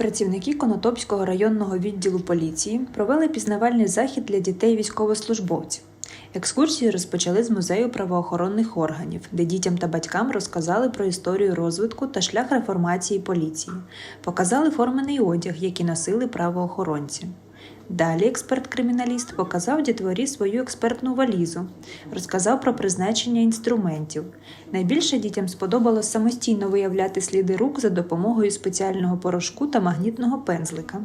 Працівники Конотопського районного відділу поліції провели пізнавальний захід для дітей військовослужбовців. Екскурсію розпочали з музею правоохоронних органів, де дітям та батькам розказали про історію розвитку та шлях реформації поліції, показали формений одяг, який носили правоохоронці. Далі експерт-криміналіст показав дітворі свою експертну валізу, розказав про призначення інструментів. Найбільше дітям сподобалось самостійно виявляти сліди рук за допомогою спеціального порошку та магнітного пензлика.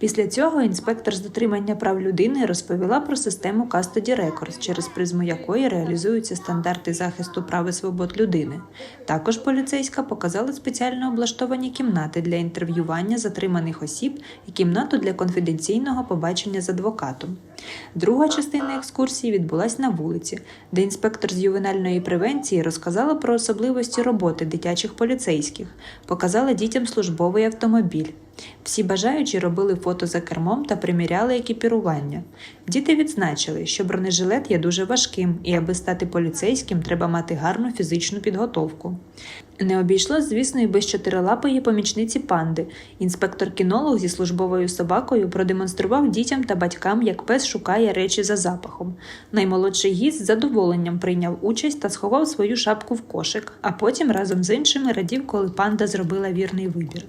Після цього інспектор з дотримання прав людини розповіла про систему Custody Records, через призму якої реалізуються стандарти захисту прав і свобод людини. Також поліцейська показала спеціально облаштовані кімнати для інтерв'ювання затриманих осіб і кімнату для конфіденційного побачення з адвокатом. Друга частина екскурсії відбулась на вулиці, де інспектор з ювенальної превенції розказала про особливості роботи дитячих поліцейських, показала дітям службовий автомобіль. Всі бажаючі робили фото за кермом та приміряли екіпірування. Діти відзначили, що бронежилет є дуже важким, і аби стати поліцейським, треба мати гарну фізичну підготовку. Не обійшлось, звісно, і без чотирилапої помічниці панди. Інспектор-кінолог зі службовою собакою продемонстрував дітям та батькам, як пес шукає речі за запахом. Наймолодший гість з задоволенням прийняв участь та сховав свою шапку в кошик, а потім разом з іншими радів, коли панда зробила вірний вибір.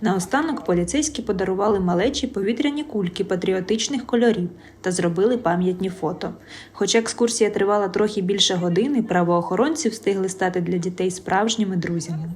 Наостанок поліцейські подарували малечі повітряні кульки патріотичних кольорів та зробили пам'ятні фото. Хоча екскурсія тривала трохи більше години, правоохоронці встигли стати для дітей справжніми друзями.